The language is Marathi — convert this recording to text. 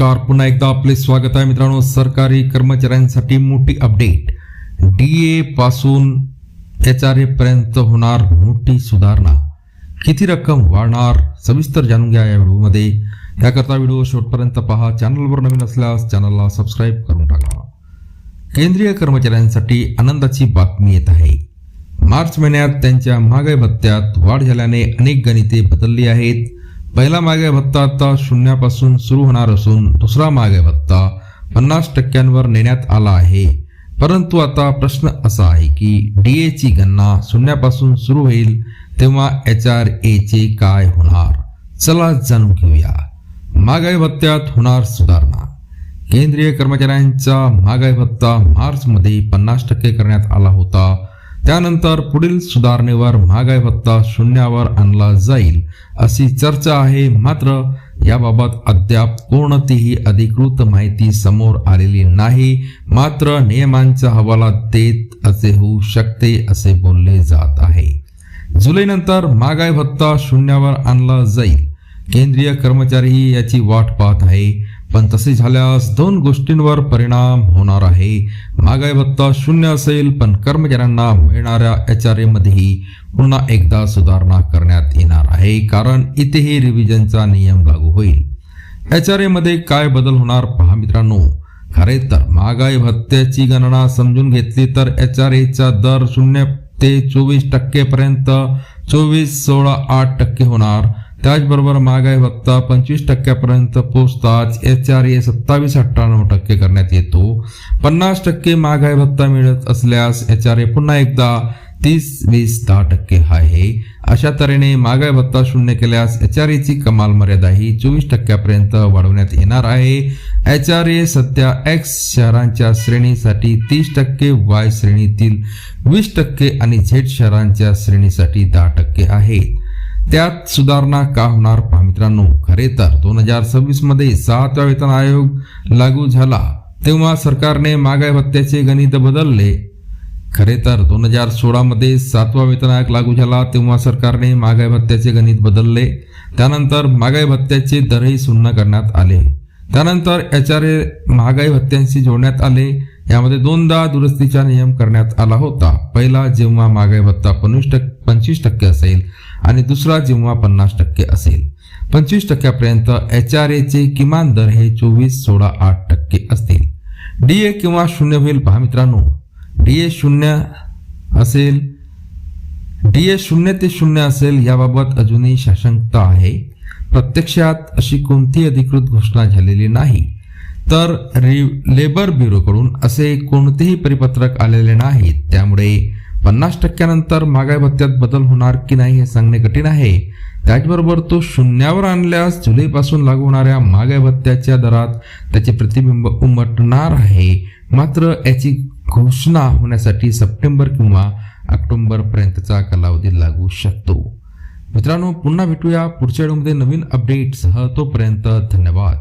नमस्कार. पुन्हा एकदा आपले स्वागत आहे मित्रांनो. सरकारी कर्मचाऱ्यांसाठी मोठी अपडेट डी ए पासून एच आर ए पर्यंत होणार मोठी सुधारणा. किती रक्कम वाढणार? सविस्तर जाणून घ्या या व्हिडिओमध्ये. याकरता व्हिडिओ शेवटपर्यंत पहा. चॅनलवर नवीन असल्यास चॅनलला सबस्क्राईब करून टाका. केंद्रीय कर्मचाऱ्यांसाठी आनंदाची बातमी येत आहे. मार्च महिन्यात त्यांच्या महागाई भत्त्यात वाढ झाल्याने अनेक गणिते बदलली आहेत. पहिला मागे भत्ता आता शून्यापासून सुरू होणार असून दुसरा मागे भत्ता पन्नास टक्क्यांवर नेण्यात आला आहे. परंतु आता प्रश्न असा आहे की डी एची गणना शून्यापासून सुरू होईल तेव्हा एच आर एचे काय होणार? चला जाणून घेऊया. महागाई भत्त्यात होणार सुधारणा. केंद्रीय कर्मचाऱ्यांचा महागाई भत्ता मार्चमध्ये पन्नास टक्के करण्यात आला होता. त्यानंतर पुढील सुधारणेवर महागाई भत्ता शून्यावर आणला जाईल अशी चर्चा आहे. मात्र याबाबत अद्याप कोणतीही अधिकृत माहिती समोर आलेली नाही. मात्र नियमांचा हवाला देत असे होऊ शकते असे बोलले जात आहे. जुलैनंतर महागाई भत्ता शून्यावर आणला जाईल. केंद्रीय कर्मचारीही याची वाट पाहत आहे. पण तसे झाल्यास दोन गोष्टींवर परिणाम होणार आहे. महागाई भत्ता शून्य असेल पण कर्मचाऱ्यांना मिळणाऱ्या एच आर एमध्येही पुन्हा एकदा सुधारणा करण्यात येणार आहे कारण इथेही रिव्हिजनचा नियम लागू होईल. एच आर एमध्ये काय बदल होणार पहा मित्रांनो. खरे तर महागाई भत्त्याची गणना समजून घेतली तर एच आर एचा दर शून्य ते चोवीस टक्केपर्यंत चोवीस सोळा आठ टक्के होणार. त्याचबरोबर महागाई भत्ता पंचवीस टक्क्यापर्यंत पोहोचताच एच आर ए सत्तावीस अठ्ठ्याण्णव टक्के करण्यात येतो. पन्नास टक्के महागाई भत्ता मिळत असल्यास एच आर ए पुन्हा एकदा तीस वीस दहा टक्के आहे. अशा तऱ्हेने महागाई भत्ता शून्य केल्यास एच आर एची कमाल मर्यादा ही चोवीस टक्क्यापर्यंत वाढवण्यात येणार आहे. एच आर ए सध्या एक्स शहरांच्या श्रेणीसाठी तीस टक्के वाय श्रेणीतील वीस टक्के आणि झेड शहरांच्या श्रेणीसाठी दहा टक्के आहे. त्यात सुधारणा का होणार पहा मित्रांनो. खरे तर दोन हजार सव्वीसमध्ये सातवा वेतन आयोग लागू झाला. तेव्हा सरकारने महागाई भत्त्याचे गणित बदलले. खरे तर दोन हजार सोळामध्ये सातवा वेतन आयोग लागू झाला. तेव्हा सरकारने महागाई भत्त्याचे गणित बदलले. त्यानंतर महागाई भत्त्याचे दरही शून्य करण्यात आले. त्यानंतर एच आर ए महागाई भत्त्यांशी जोडण्यात आले. यामध्ये दोनदा दुरुस्तीचा नियम करण्यात आला होता. पहिला जेव्हा मागाई भत्ता पंचवीस टक्के पंचवीस टक्के असेल आणि दुसरा जेव्हा पन्नास टक्के असेल. पंचवीस टक्क्यापर्यंत एच आर एचे किमान दर हे चोवीस सोळा आठ टक्के असतील. डी ए किंवा शून्य होईल पहा मित्रांनो. डी ए शून्य असेल. डी ए शून्य ते शून्य असेल याबाबत अजूनही साशंकता आहे. प्रत्यक्षात अशी कोणती अधिकृत घोषणा झालेली नाही. तर लेबर ब्युरोकडून असे कोणतेही परिपत्रक आलेले नाहीत. त्यामुळे पन्नास टक्क्यानंतर महागाई भत्त्यात बदल होणार की नाही हे सांगणे कठीण आहे. त्याचबरोबर तो शून्यावर आणल्यास जुलैपासून लागू होणाऱ्या महागाई भत्त्याच्या दरात त्याचे प्रतिबिंब उमटणार आहे. मात्र याची घोषणा होण्यासाठी सप्टेंबर किंवा ऑक्टोंबरपर्यंतचा कालावधी लागू शकतो. मित्रांनो पुन्हा भेटूया पुढच्या व्हिडिओमध्ये नवीन अपडेटसह तोपर्यंत धन्यवाद.